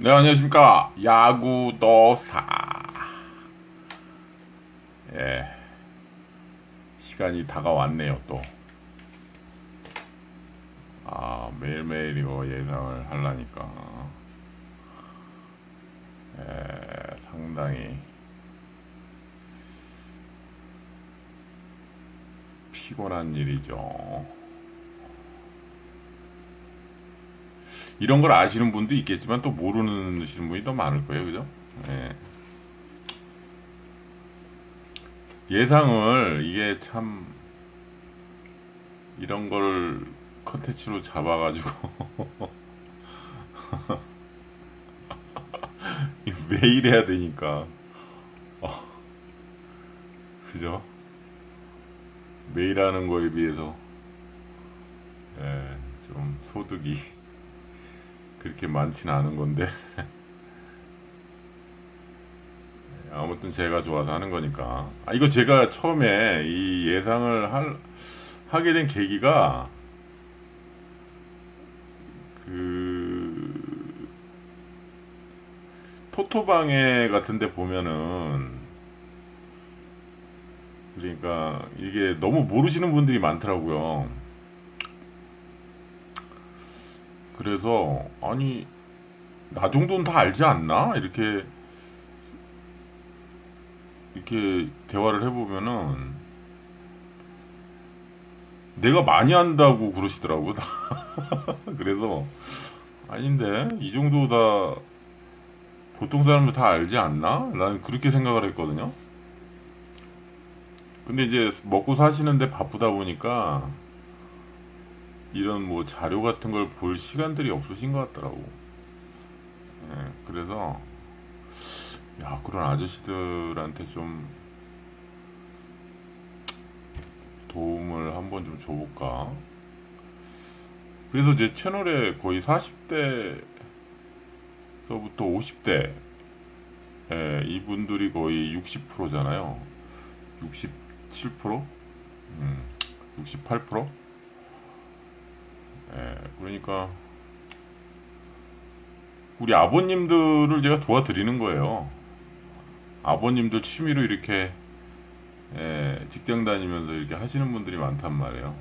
네 안녕하십니까. 야구도사. 예. 시간이 다가왔네요 또 아 매일매일 이거 예상을 하려니까. 예 상당히 피곤한 일이죠. 이런 걸 아시는 분도 있겠지만 또 모르는 분이 더 많을 거예요, 그죠? 예. 예상을 이게 참 이런 걸 컨텐츠로 잡아가지고 매일 해야 되니까 어. 그죠? 매일 하는 거에 비해서 예, 좀 소득이 그렇게 많지는 않은 건데 아무튼 제가 좋아서 하는 거니까 아 이거 제가 처음에 이 예상을 할, 하게 된 계기가 그 토토방에 같은데 보면은 그러니까 이게 너무 모르시는 분들이 많더라고요. 그래서 아니 나 정도는 다 알지 않나? 이렇게 이렇게 대화를 해보면은 내가 많이 한다고 그러시더라고 그래서 아닌데 이 정도 다 보통 사람들 다 알지 않나? 나는 그렇게 생각을 했거든요. 근데 이제 먹고 사시는데 바쁘다 보니까 이런 뭐 자료 같은 걸 볼 시간들이 없으신 것 같더라고. 예, 그래서 야 그런 아저씨들한테 좀 도움을 한번 좀 줘볼까. 그래서 제 채널에 거의 40대서부터 50대 예, 이분들이 거의 60%잖아요. 67%? 음, 68%? 예, 그러니까 우리 아버님들을 제가 도와드리는 거예요. 아버님들 취미로 이렇게 예, 직장 다니면서 이렇게 하시는 분들이 많단 말이에요.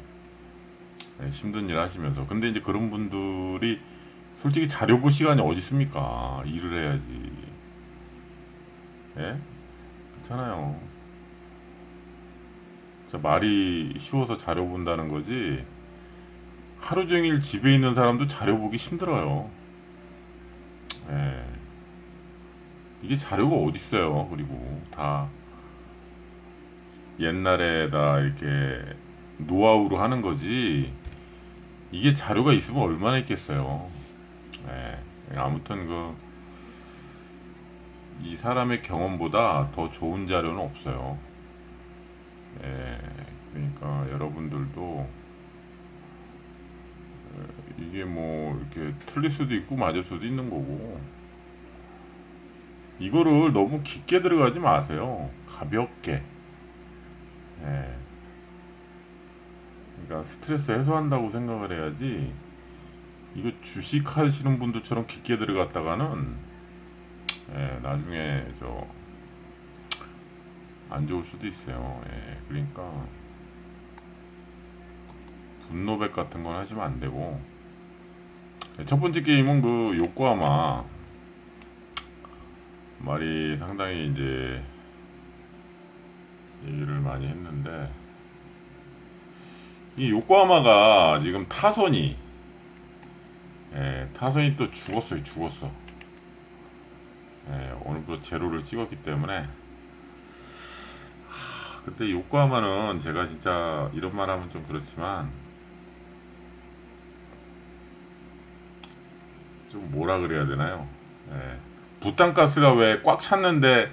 예, 힘든 일 하시면서. 근데 이제 그런 분들이 솔직히 자료 볼 시간이 어디 있습니까? 일을 해야지. 예? 그렇잖아요. 자, 말이 쉬워서 자료 본다는 거지. 하루 종일 집에 있는 사람도 자료 보기 힘들어요. 예. 이게 자료가 어디 있어요? 그리고 다 옛날에 다 이렇게 노하우로 하는 거지. 이게 자료가 있으면 얼마나 있겠어요. 예. 아무튼 그 이 사람의 경험보다 더 좋은 자료는 없어요. 예. 그러니까 여러분들도 이게 뭐 이렇게 틀릴 수도 있고 맞을 수도 있는 거고 이거를 너무 깊게 들어가지 마세요. 가볍게. 예. 그러니까 스트레스 해소한다고 생각을 해야지 이거 주식 하시는 분들처럼 깊게 들어갔다가는 예, 나중에 저 안 좋을 수도 있어요. 예, 그러니까 분노백 같은 건 하시면 안 되고. 첫 번째 게임은 그 요코하마. 말이 상당히 이제 얘기를 많이 했는데 이 요코하마가 지금 타선이 예, 타선이 또 죽었어요 죽었어. 예, 오늘부터 제로를 찍었기 때문에. 하, 그때 요코하마는 제가 진짜 이런 말 하면 좀 그렇지만 좀 뭐라 그래야 되나요? 예. 부탄가스가 왜 꽉 찼는데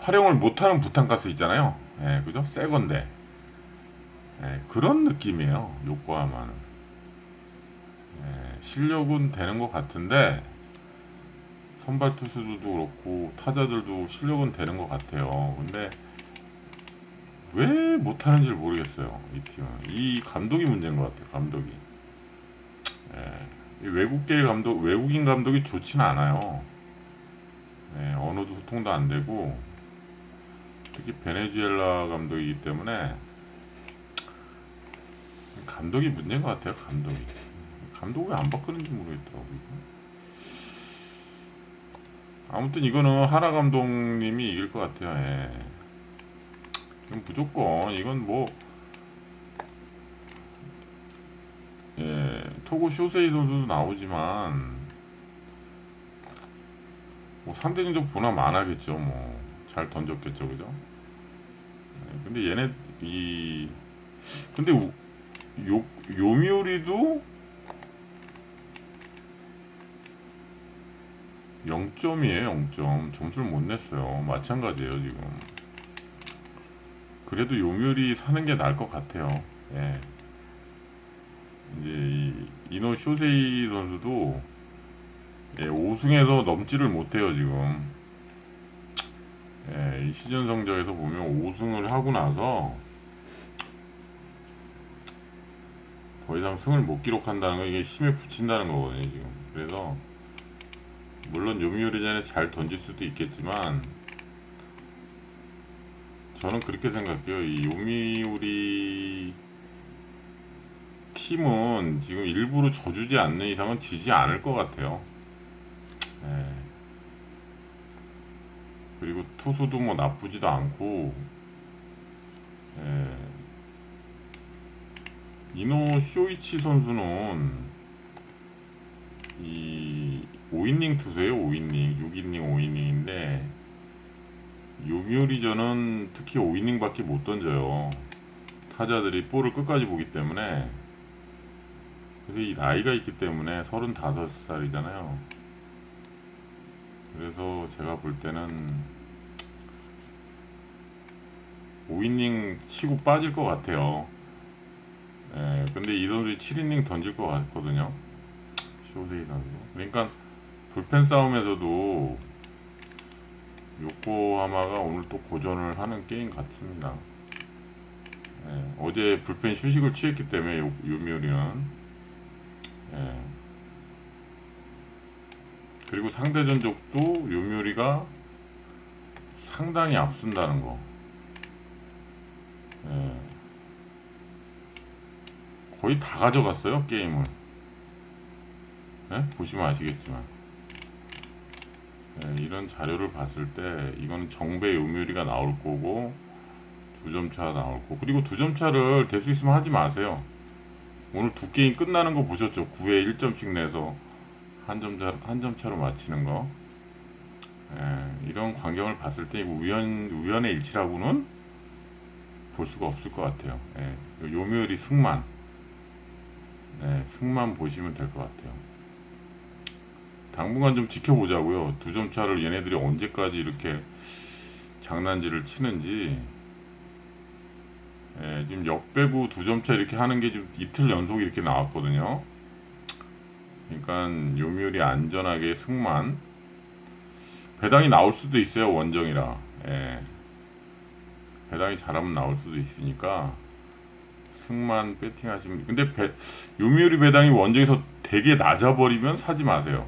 활용을 못하는 부탄가스 있잖아요. 예, 그죠? 새 건데. 예, 그런 느낌이에요. 요코하마는. 예, 실력은 되는 것 같은데 선발 투수들도 그렇고 타자들도 실력은 되는 것 같아요. 근데 왜 못하는지 모르겠어요. 이 팀은 이 감독이 문제인 것 같아요. 감독이. 예. 이 외국계 감독, 외국인 감독이 좋진 않아요. 네, 언어도 소통도 안 되고 특히 베네수엘라 감독이기 때문에 감독이 문제인 것 같아요. 감독이 감독 왜안 바꾸는지 모르겠더라고요. 아무튼 이거는 하나 감독님이 이길 것 같아요. 예. 무조건 이건 뭐 예, 토고 쇼세이 선수도 나오지만 뭐 상대적으로 보나 안 하겠죠. 뭐 잘 던졌겠죠, 그죠? 예, 근데 얘네 이 근데 우- 요 요미우리도 0점이에요, 0점. 점수를 못 냈어요. 마찬가지예요, 지금. 그래도 요미우리 사는 게 나을 것 같아요. 예. 이제 이 이노 쇼세이 선수도 예, 5승에서 넘지를 못해요 지금. 예, 이 시즌 성적에서 보면 5승을 하고 나서 더 이상 승을 못 기록한다는 건 이게 힘에 붙인다는 거거든요 지금. 그래서 물론 요미우리전에 잘 던질 수도 있겠지만 저는 그렇게 생각해요. 이 요미우리 팀은 지금 일부러 져주지 않는 이상은 지지 않을 것 같아요. 예. 그리고 투수도 뭐 나쁘지도 않고, 예. 이노 쇼이치 선수는 이 5이닝 투수예요. 5이닝, 6이닝, 5이닝인데 요미우리전은 특히 5이닝밖에 못 던져요. 타자들이 볼을 끝까지 보기 때문에 그래서 이 나이가 있기 때문에 35살이잖아요. 그래서 제가 볼 때는 5이닝 치고 빠질 것 같아요. 예, 근데 이 선수 7이닝 던질 것 같거든요. 쇼세이 선수. 그러니까 불펜 싸움에서도 요코하마가 오늘 또 고전을 하는 게임 같습니다. 예, 어제 불펜 휴식을 취했기 때문에 요, 요미우리는 예. 그리고 상대 전적도 요미우리가 상당히 앞선다는 거. 예. 거의 다 가져갔어요 게임을. 예? 보시면 아시겠지만. 예, 이런 자료를 봤을 때 이거는 정배 요미우리가 나올 거고 두 점 차 나올 거고 그리고 두 점 차를 될 수 있으면 하지 마세요. 오늘 두 게임 끝나는 거 보셨죠? 9회 1점씩 내서 한 점 차, 한 점 차로 마치는 거. 예, 이런 광경을 봤을 때 우연 우연의 일치라고는 볼 수가 없을 것 같아요. 예, 요미우리 승만, 예, 승만 보시면 될 것 같아요. 당분간 좀 지켜보자고요. 두 점 차를 얘네들이 언제까지 이렇게 장난질을 치는지. 예, 지금 역배구 두 점차 이렇게 하는 게 지금 이틀 연속 이렇게 나왔거든요. 그러니까 요미우리 안전하게 승만 배당이 나올 수도 있어요 원정이라. 예. 배당이 잘하면 나올 수도 있으니까 승만 배팅하시면 근데 배, 요미우리 배당이 원정에서 되게 낮아버리면 사지 마세요.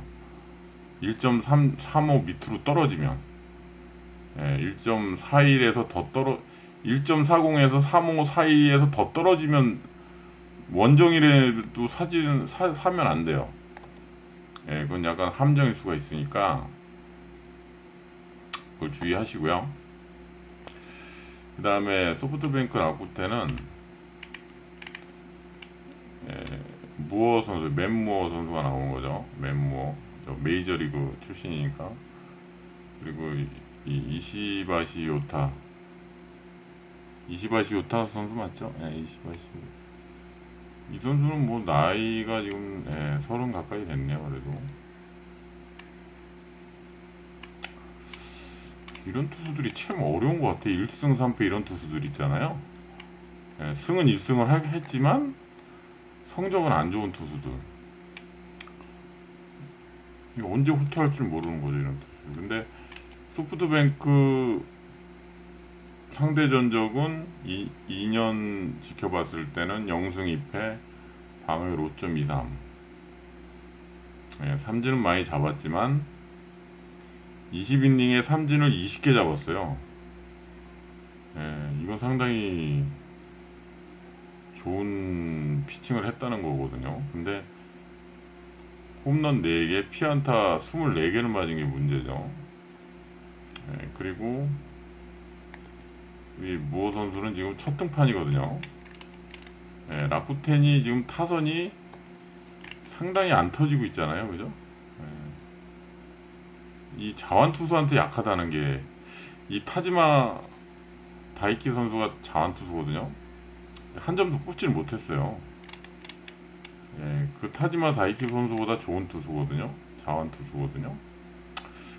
1.335 밑으로 떨어지면 예, 1.41에서 더 떨어 1.40에서 35 사이에서 더 떨어지면 원정이라도 사지는 사, 사면 안 돼요. 예, 그건 약간 함정일 수가 있으니까 그걸 주의하시고요. 그 다음에 소프트뱅크 라쿠테는 예, 무어 선수, 맨무어 선수가 나온 거죠. 맨무어. 저 메이저리그 출신이니까. 그리고 이, 이 이시바시 요타. 이시바시 요타 선수 맞죠? 예, 이시바시. 이 선수는 뭐 나이가 지금 예, 서른 가까이 됐네요. 그래도. 이런 투수들이 참 어려운 것 같아. 1승 3패 이런 투수들 있잖아요. 예, 승은 1승을 하, 했지만 성적은 안 좋은 투수들. 이게 언제 후퇴할 줄 모르는 거죠, 이런 투수. 근데 소프트뱅크 상대 전적은 이, 2년 지켜봤을 때는 0승 2패, 방어율 5.23. 예, 삼진은 많이 잡았지만 20이닝에 삼진을 20개 잡았어요. 예, 이건 상당히 좋은 피칭을 했다는 거거든요. 근데 홈런 4개, 피안타 24개를 맞은 게 문제죠. 예, 그리고 이 무호 선수는 지금 첫 등판이거든요. 예, 라쿠텐이 지금 타선이 상당히 안 터지고 있잖아요, 그죠? 예. 이 자완 투수한테 약하다는 게 이 타지마 다이키 선수가 자완 투수거든요. 한 점도 뽑지를 못했어요. 예, 그 타지마 다이키 선수보다 좋은 투수거든요. 자완 투수거든요.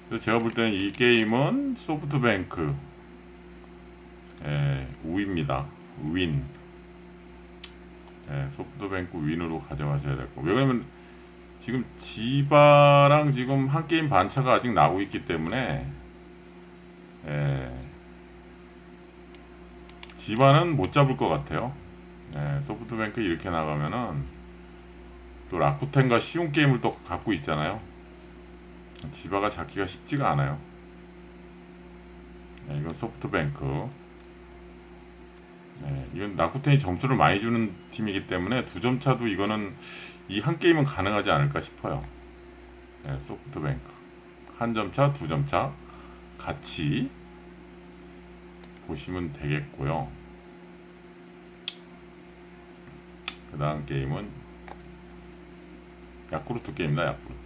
그래서 제가 볼 때는 이 게임은 소프트뱅크 예, 우입니다. 윈. 예, 소프트뱅크 윈으로 가져가셔야 될 거. 왜냐면 지금 지바랑 지금 한 게임 반차가 아직 나고 있기 때문에 예, 지바는 못 잡을 것 같아요. 예, 소프트뱅크 이렇게 나가면은 또 라쿠텐과 쉬운 게임을 또 갖고 있잖아요. 지바가 잡기가 쉽지가 않아요. 예, 이건 소프트뱅크. 네, 이건 라쿠텐이 점수를 많이 주는 팀이기 때문에 두 점 차도 이거는 이 한 게임은 가능하지 않을까 싶어요. 네, 소프트뱅크 한 점 차, 두 점 차 같이 보시면 되겠고요. 그 다음 게임은 야쿠르트 게임이다, 야쿠르트.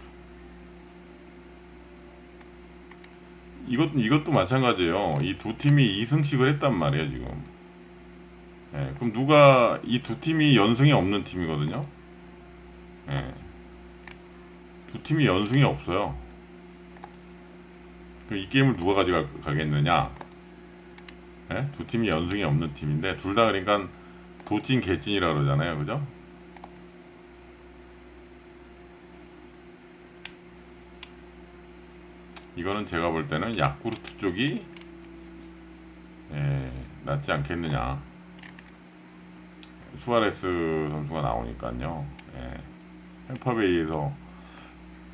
이것도 이것도 마찬가지예요. 이 두 팀이 2승씩을 했단 말이에요, 지금. 예, 그럼 누가 이 두 팀이 연승이 없는 팀이거든요. 예. 두 팀이 연승이 없어요. 그럼 이 게임을 누가 가져가겠느냐? 예? 두 팀이 연승이 없는 팀인데 둘 다 그러니까 도찐 개찐이라 그러잖아요, 그죠? 이거는 제가 볼 때는 야쿠르트 쪽이 예, 낫지 않겠느냐. 수아레스 선수가 나오니까요. 예. 햄퍼베이에서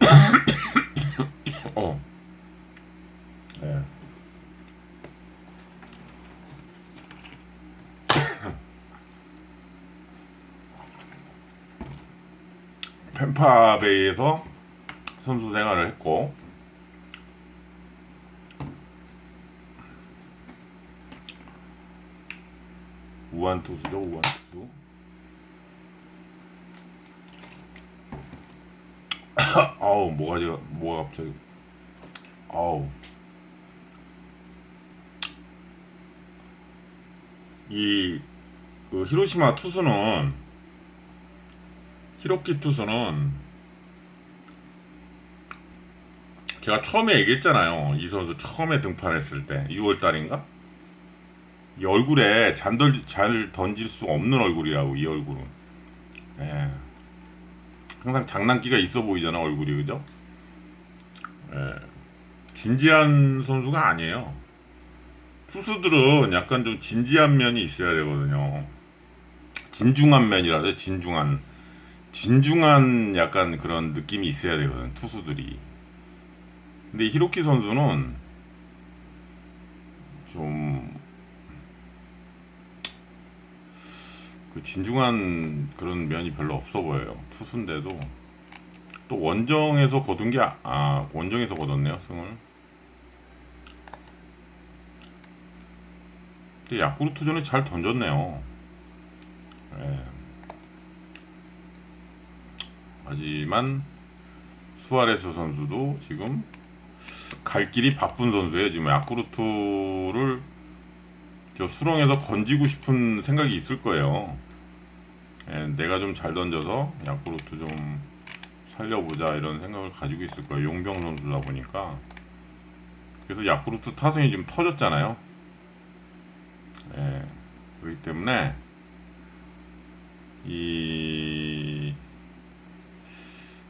어. 예. 펜파베이에서 선수 생활을 했고 우한 투수죠 우한 투수 아우 뭐가 지가 뭐가 갑자기. 아우. 이 그 히로시마 투수는 히로키 투수는 제가 처음에 얘기했잖아요. 이 선수 처음에 등판했을 때. 6월 달인가? 이 얼굴에 잔들 잘 던질 수 없는 얼굴이라고 이 얼굴은. 예. 항상 장난기가 있어 보이잖아 얼굴이 그죠? 예. 진지한 선수가 아니에요. 투수들은 약간 좀 진지한 면이 있어야 되거든요. 진중한 면이라 돼 진중한 진중한 약간 그런 느낌이 있어야 되거든 투수들이. 근데 히로키 선수는 좀 그 진중한 그런 면이 별로 없어 보여요. 투수인데도 또 원정에서 거둔 게 아 원정에서 거뒀네요 승을. 근데 야쿠르트전에 잘 던졌네요. 예. 하지만 수아레스 선수도 지금 갈 길이 바쁜 선수예요. 지금 야쿠르트를 저 수렁에서 건지고 싶은 생각이 있을 거예요. 예, 내가 좀 잘 던져서 야쿠르트 좀 살려보자 이런 생각을 가지고 있을 거예요. 용병 선수다 보니까. 그래서 야쿠르트 타선이 지금 터졌잖아요. 예, 그렇기 때문에 이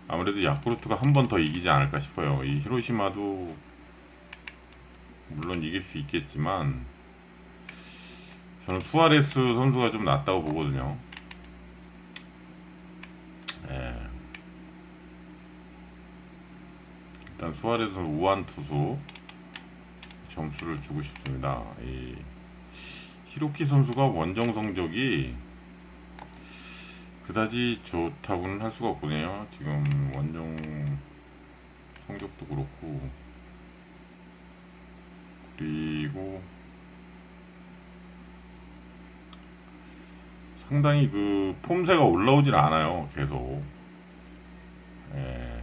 아무래도 야쿠르트가 한 번 더 이기지 않을까 싶어요. 이 히로시마도 물론 이길 수 있겠지만 저는 수아레스 선수가 좀 낫다고 보거든요. 예. 일단 수아레스 우한 투수 점수를 주고 싶습니다. 이 히로키 선수가 원정 성적이 그다지 좋다고는 할 수가 없거든요. 지금 원정 성적도 그렇고 그리고 상당히 그 폼새가 올라오질 않아요. 계속. 예.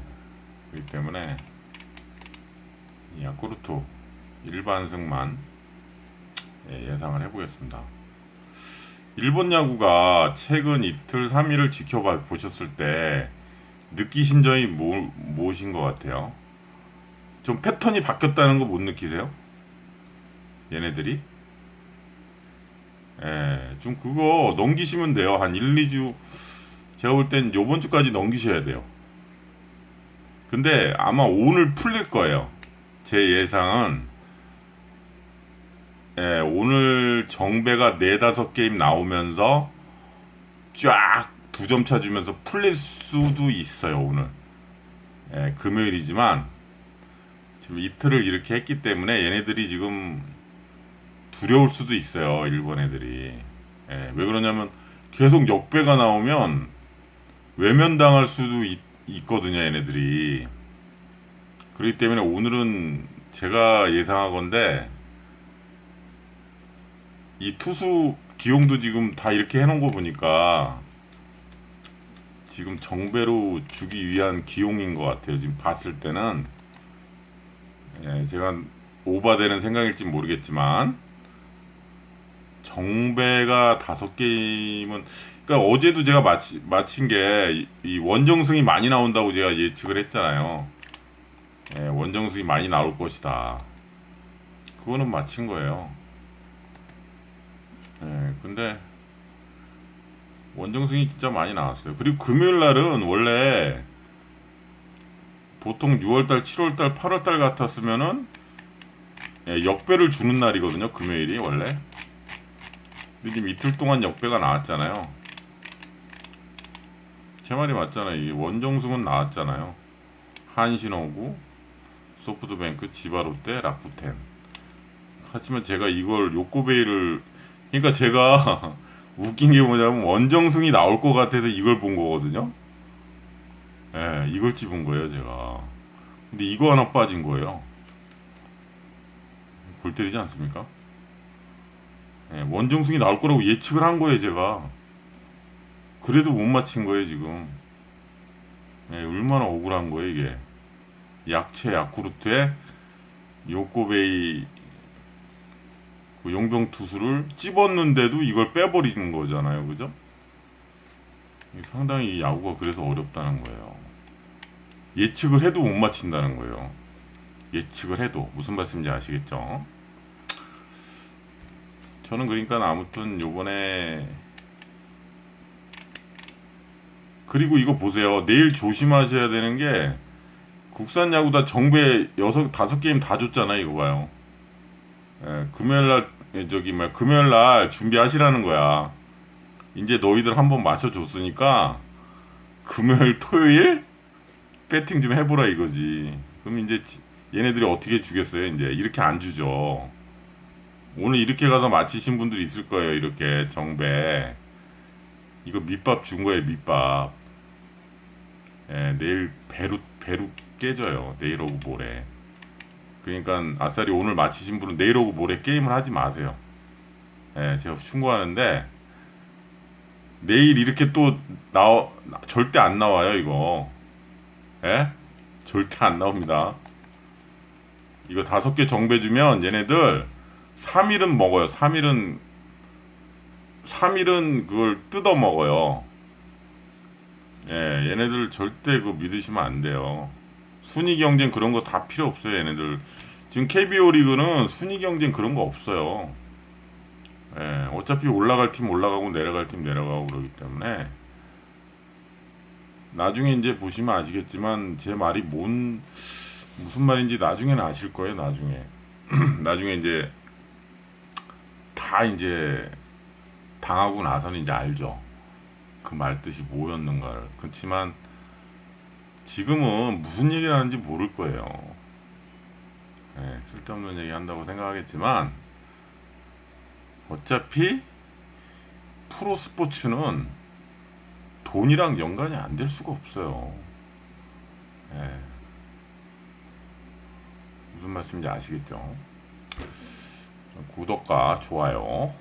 그렇기 때문에 이 야쿠르트 일반승만 예, 예상을 해보겠습니다. 일본 야구가 최근 이틀 3일을 지켜봐 보셨을 때 느끼신 점이 뭐, 무엇인 것 같아요? 좀 패턴이 바뀌었다는 거 못 느끼세요? 얘네들이? 예, 좀 그거 넘기시면 돼요. 한 1, 2주 제가 볼 땐 요번 주까지 넘기셔야 돼요. 근데 아마 오늘 풀릴 거예요. 제 예상은 예, 오늘 정배가 네다섯 게임 나오면서 쫙 두 점 차 주면서 풀릴 수도 있어요 오늘 예, 금요일이지만 지금 이틀을 이렇게 했기 때문에 얘네들이 지금 두려울 수도 있어요 일본 애들이. 예, 왜 그러냐면 계속 역배가 나오면 외면당할 수도 있, 있거든요 얘네들이. 그렇기 때문에 오늘은 제가 예상하건데 이 투수 기용도 지금 다 이렇게 해놓은 거 보니까 지금 정배로 주기 위한 기용인 것 같아요. 지금 봤을 때는. 예, 제가 오바되는 생각일지 모르겠지만 정배가 다섯 게임은 그러니까 어제도 제가 마치, 마친 게 이 원정승이 많이 나온다고 제가 예측을 했잖아요. 예, 원정승이 많이 나올 것이다. 그거는 마친 거예요. 예, 근데 원정승이 진짜 많이 나왔어요. 그리고 금요일 날은 원래 보통 6월달, 7월달, 8월달 같았으면은 예, 역배를 주는 날이거든요. 금요일이 원래. 지금 이틀 동안 역배가 나왔잖아요. 제 말이 맞잖아요. 이 원정승은 나왔잖아요. 한신호구, 소프트뱅크, 지바롯데, 라쿠텐. 하지만 제가 이걸 요코베이를 그러니까 제가 웃긴 게 뭐냐면 원정승이 나올 것 같아서 이걸 본 거거든요. 예, 이걸 집은 거예요, 제가. 근데 이거 하나 빠진 거예요. 골 때리지 않습니까? 예, 원정승이 나올 거라고 예측을 한 거예요, 제가. 그래도 못 맞힌 거예요, 지금. 예, 얼마나 억울한 거예요, 이게. 약체 야쿠르트에 요코베이 그 용병 투수를 찝었는데도 이걸 빼버리는 거잖아요, 그죠? 상당히 이 야구가 그래서 어렵다는 거예요. 예측을 해도 못 맞힌다는 거예요. 예측을 해도 무슨 말씀인지 아시겠죠? 저는 그러니까 아무튼 요번에 그리고 이거 보세요. 내일 조심하셔야 되는 게 국산 야구 다 정배 여섯 다섯 게임 다 줬잖아 이거 봐요. 예, 금요일 날 예, 저기 뭐 금요일 날 준비하시라는 거야. 이제 너희들 한번 마셔 줬으니까 금요일 토요일 배팅 좀 해보라 이거지. 그럼 이제 지- 얘네들이 어떻게 주겠어요? 이제 이렇게 안 주죠. 오늘 이렇게 가서 마치신 분들이 있을 거예요. 이렇게 정배 이거 밑밥 준 거예요. 밑밥. 예, 내일 배루 배루 깨져요. 내일 오고 모레. 그러니까 아싸리 오늘 마치신 분은 내일 오고 모레 게임을 하지 마세요. 예, 제가 충고하는데 내일 이렇게 또 나와 절대 안 나와요 이거. 예? 절대 안 나옵니다. 이거 다섯 개 정배 주면 얘네들 3일은 먹어요. 3일은 3일은 그걸 뜯어 먹어요. 예, 얘네들 절대 그 믿으시면 안 돼요. 순위 경쟁 그런 거 다 필요 없어요, 얘네들. 지금 KBO 리그는 순위 경쟁 그런 거 없어요. 예, 어차피 올라갈 팀 올라가고 내려갈 팀 내려가고 그러기 때문에 나중에 이제 보시면 아시겠지만 제 말이 뭔 무슨 말인지 나중에는 아실 거예요, 나중에. 나중에 이제 다 이제 당하고 나서는 이제 알죠. 그 말 뜻이 뭐였는가를. 그렇지만 지금은 무슨 얘기를 하는지 모를 거예요. 예, 쓸데없는 얘기 한다고 생각하겠지만 어차피 프로 스포츠는 돈이랑 연관이 안 될 수가 없어요. 예. 무슨 말씀인지 아시겠죠? 구독과 좋아요